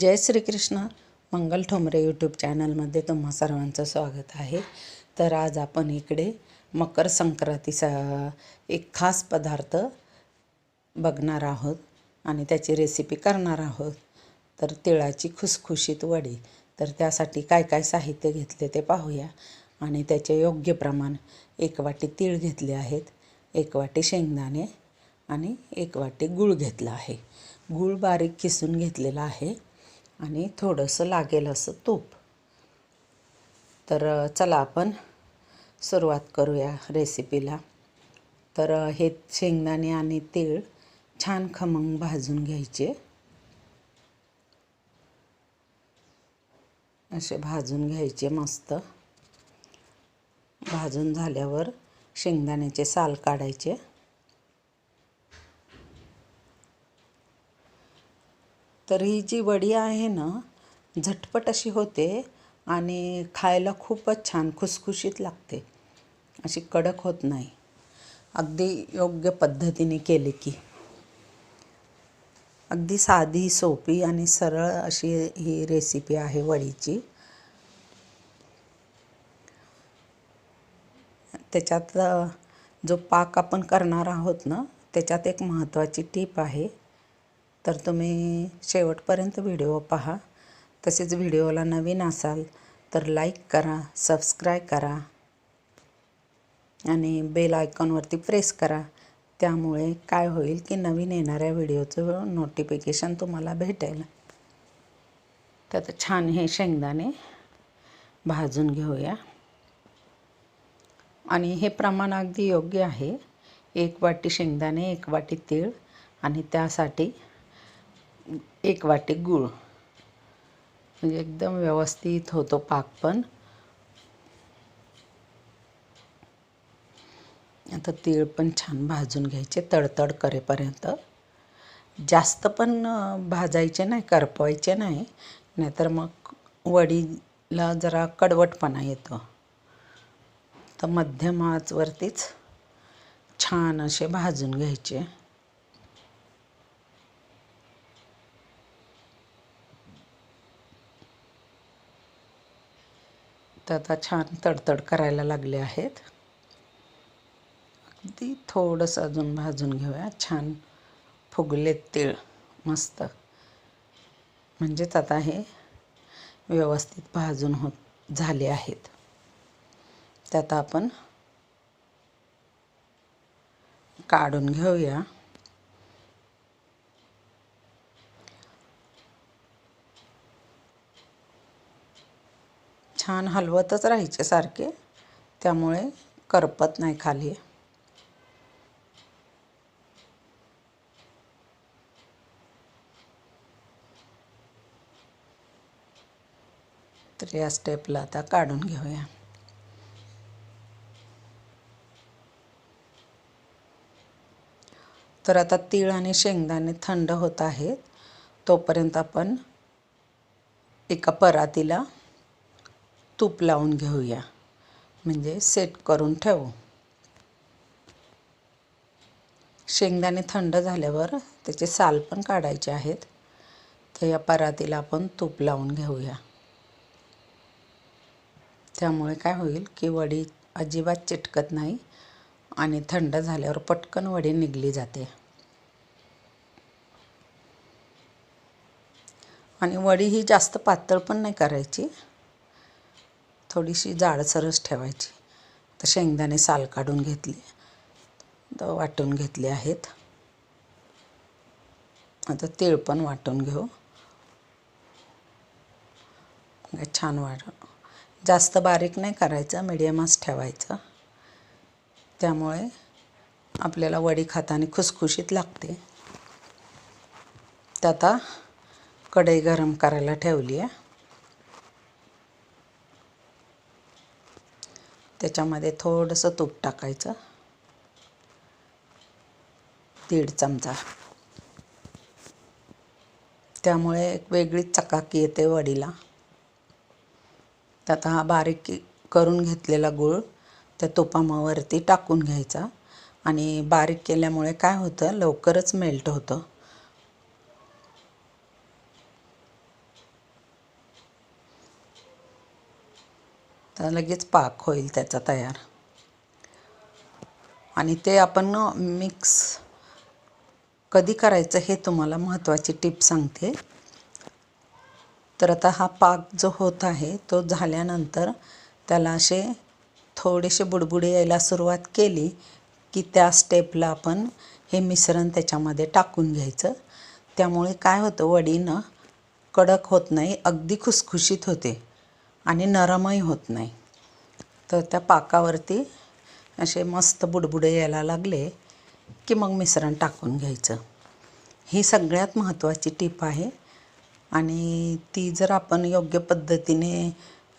जय Shrikrishna Mangal Thombare YouTube चॅनलमध्ये तुम्हा सर्वांचं स्वागत आहे. तर आज आपण इकडे मकर संक्रांतीचा एक खास पदार्थ बघणार आहोत आणि त्याची रेसिपी करणार आहोत. तर तिळाची खुसखुशीत वडी. तर त्यासाठी काय काय साहित्य घेतले ते पाहूया. आणि त्याचे योग्य प्रमाण एक वाटी तीळ घेतले आहेत एक वाटी शेंगदाणे आणि एक वाटी गूळ घेतला आहे. गूळ बारीक किसून घेतलेला आहे. आणि थोडंसं लागेल असं तूप. तर चला आपण सुरुवात करूया रेसिपीला तर हे शेंगदाणे आणि तीळ छान खमंग भाजून घ्यायचे. असे भाजून घ्यायचे मस्त. भाजून झाल्यावर शेंगदाण्याचे साल काढायचे. तर ही जी वडी आहे ना झटपट अशी होते आणि खायला खूपच छान खुसखुशीत लागते. अशी कडक होत नाही. अगदी योग्य पद्धतीने केली की. अगदी साधी सोपी आणि सरळ अशी ही रेसिपी आहे वडीची. त्याच्यात जो पाक आपण करणार आहोत ना त्याच्यात एक महत्त्वाची टीप आहे. तर तुम्ही शेवटपर्यंत व्हिडिओ पहा. तसेच व्हिडिओला नवीन असाल तर लाईक करा सबस्क्राईब करा आणि बेल आयकॉनवरती प्रेस करा. त्यामुळे काय होईल की नवीन येणाऱ्या व्हिडिओचं नोटिफिकेशन तुम्हाला भेटेल. तर आता छान हे शेंगदाणे भाजून घेऊया. आणि हे प्रमाण अगदी योग्य आहे. एक वाटी शेंगदाणे एक वाटी तीळ आणि त्यासाठी एक वाटी गूळ. म्हणजे एकदम व्यवस्थित होतो पाक पण. आता तीळ पण छान भाजून घ्यायचे तडतड करेपर्यंत. जास्त पण भाजायचे नाही करपवायचे नाही नाहीतर मग वडीला जरा कडवटपणा येतो. तर मध्यम आचवरतीच छान असे भाजून घ्यायचे. तर आता छान तडतड करायला लागले आहेत. अगदी थोडंसं अजून भाजून घेऊया. छान फुगलेत तीळ. मस्त. म्हणजेच आता हे व्यवस्थित भाजून होत झाले आहेत. त्यात आपण काढून घेऊया. छान हलवतच राहायचे सारखे. त्यामुळे करपत नाही खाली. तर या स्टेपला आता काढून घेऊया. तर आता तीळ आणि शेंगदाणे थंड होत आहेत. तोपर्यंत आपण एका परातीला तूप लावून घेऊया. म्हणजे सेट करून ठेवू. शेंगदाणे थंड झाल्यावर त्याचे साल पण काढायचे आहेत. तर या परातीला आपण तूप लावून घेऊया. त्यामुळे काय होईल की वडी अजिबात चिटकत नाही आणि थंड झाल्यावर पटकन वडी निघली जाते. आणि वडी ही जास्त पातळ पण नाही करायची. थोडीशी जाडसरच ठेवायची. तर शेंगदाणे साल काढून घेतली. तर वाटून घेतले आहेत. आता तीळ पण वाटून घेऊ. छान वाट जास्त बारीक नाही करायचं मिडियमच ठेवायचं. त्यामुळे आपल्याला वडी खाताना खुसखुशीत लागते. तर आता कढई गरम करायला ठेवली आहे त्याच्यामध्ये थोडंसं तूप टाकायचं. दीड चमचा. त्यामुळे एक वेगळीच चकाकी येते वडीला. त्यात आता हा बारीक करून घेतलेला गूळ त्या तुपामावरती टाकून घ्यायचा. आणि बारीक केल्यामुळे काय होतं? लवकरच मेल्ट होतं. तर लगेच पाक होईल त्याचा तयार. आणि ते आपण मिक्स कधी करायचं हे तुम्हाला महत्त्वाची टिप सांगते. तर आता हा पाक जो होत आहे तो झाल्यानंतर त्याला असे थोडेसे बुडबुडे यायला सुरुवात केली की त्या स्टेपला आपण हे मिश्रण त्याच्यामध्ये टाकून घ्यायचं. त्यामुळे काय होतं वडीनं कडक होत नाही अगदी खुसखुशीत होते. आणि नरमही होत नाही. तर त्या पाकावरती असे मस्त बुडबुडे यायला लागले की मग मिश्रण टाकून घ्यायचं. ही सगळ्यात महत्त्वाची टीप आहे आणि ती जर आपण योग्य पद्धतीने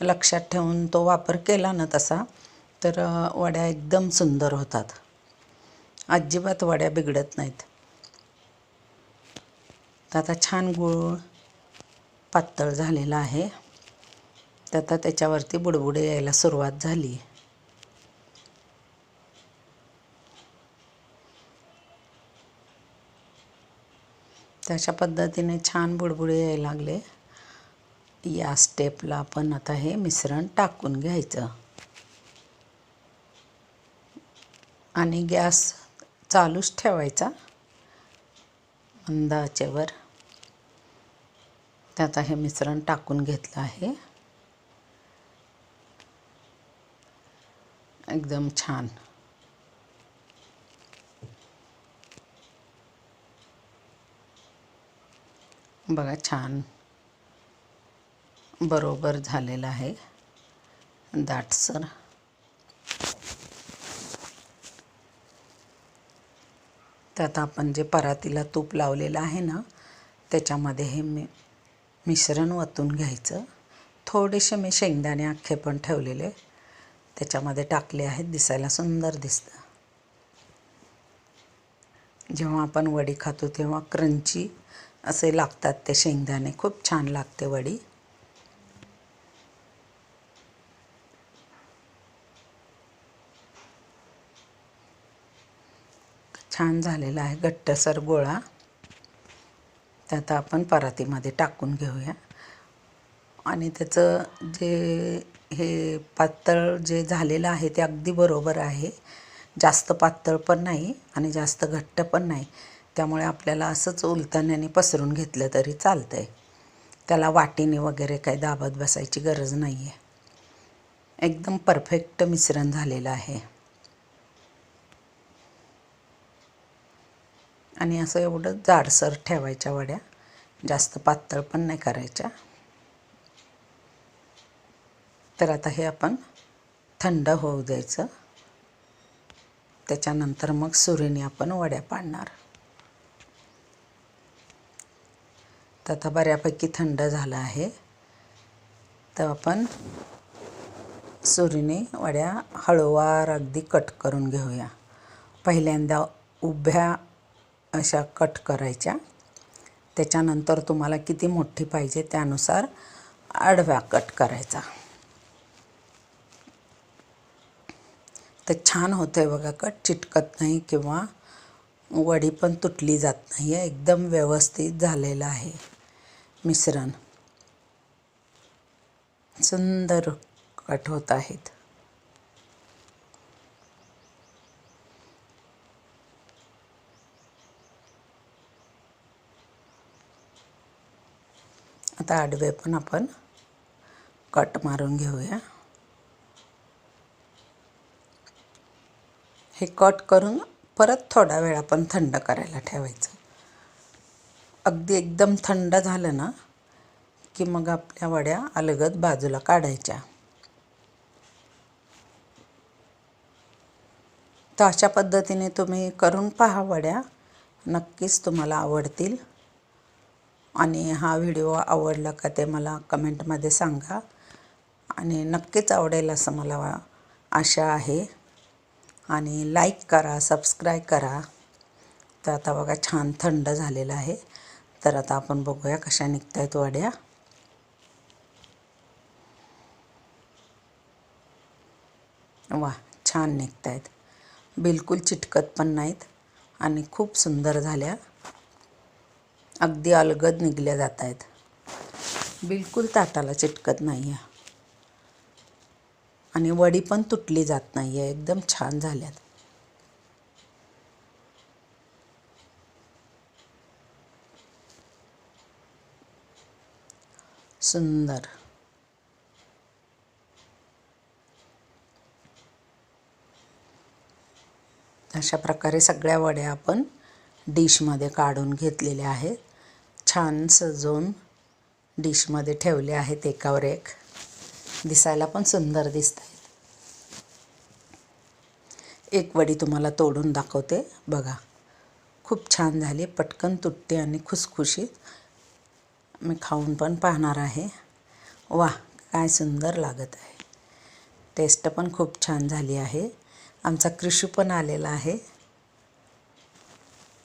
लक्षात ठेवून तो वापर केला ना तसा तर वड्या एकदम सुंदर होतात. अजिबात वड्या बिघडत नाहीत. तर आता छान गूळ पातळ झालेला आहे. तर आता त्याच्यावरती बुडबुडे यायला सुरुवात झाली. तशा पद्धतीने छान बुडबुडे यायला लागले. या स्टेपला आपण आता हे मिश्रण टाकून घ्यायचं. आणि गॅस चालूच ठेवायचा. मंदाचेवर त्यात हे मिश्रण टाकून घेतलं आहे. एकदम छान. बघा छान. बरोबर झालेलं आहे. दाटसर त्यात आपण जे परातीला तूप लावलेलं आहे ना त्याच्यामध्ये हे मी मिश्रण वतून घ्यायचं. थोडेसे मी शेंगदाणे अख्खे पण ठेवलेले. त्याच्यामध्ये टाकले आहेत दिसायला सुंदर दिसतं. जेव्हा आपण वडी खातो तेव्हा क्रंची असे लागतात ते शेंगदाणे. खूप छान लागते वडी. छान झालेला आहे घट्टसर गोळा. त्यात आपण परातीमध्ये टाकून घेऊया. आणि त्याचं जे हे पातळ जे झालेलं आहे ते अगदी बरोबर आहे. जास्त पातळ पण नाही आणि जास्त घट्ट पण नाही. त्यामुळे आपल्याला असंच उलथण्याने पसरून घेतलं तरी चालतं आहे त्याला वाटीने वगैरे काही दाबत बसायची गरज नाही आहे एकदम परफेक्ट मिश्रण झालेलं आहे. आणि असं एवढं जाडसर ठेवायच्या वड्या. जास्त पातळ पण नाही करायच्या. तर आता हे आपण थंड होऊ द्यायचं. त्याच्यानंतर मग सुरीने आपण वड्या पाडणार. तर आता बऱ्यापैकी थंड झालं आहे. तर आपण सुरीने वड्या हळूवार अगदी कट करून घेऊया. पहिल्यांदा उभ्या अशा कट करायच्या. त्याच्यानंतर तुम्हाला किती मोठी पाहिजे त्यानुसार आडव्या कट करायचा. तर छान होतं आहे बघा कट चिटकत नाही किंवा वडी पण तुटली जात नाही आहे. एकदम व्यवस्थित झालेलं आहे मिश्रण. सुंदर कट होत आहेत. आता आडवे पण आपण कट मारून घेऊया. हे कट करून परत थोडा वेळ आपण थंड करायला ठेवायचं. अगदी एकदम थंड झालं ना की मग आपल्या वड्या अलगद बाजूला काढायच्या. तर अशा पद्धतीने तुम्ही करून पहा वड्या. नक्कीच तुम्हाला आवडतील. आणि हा व्हिडिओ आवडला का ते मला कमेंटमध्ये सांगा. आणि नक्कीच आवडेल असं मला आशा आहे. आणि लाईक करा सबस्क्राईब करा. तर आता बघा छान थंड झालेलं आहे. तर आता आपण बघूया कशा निघत आहेत वड्या. वा छान निघत आहेत बिलकुल चिटकत पण नाहीत आणि खूप सुंदर झाल्या. अगदी अलगद निघल्या जात आहेत बिलकुल ताटाला चिटकत नाही आहे आणि वडी पण तुटली जात नाही आहे एकदम छान झाल्यात. सुंदर. अशा प्रकारे सगळ्या वड्या आपण डिशमध्ये काढून घेतलेल्या आहेत. छान सजवून डिशमध्ये ठेवले आहेत एकावर एक. दिसायला पण सुंदर दिसत आहेत एक वडी तुम्हाला तोडून दाखवते. बघा खूप छान झाली. पटकन तुटते आणि खुसखुशीत. मी खाऊन पण पाहणार आहे. वा काय सुंदर लागत आहे. टेस्ट पण खूप छान झाली आहे. आमचा कृषी पण आलेला आहे.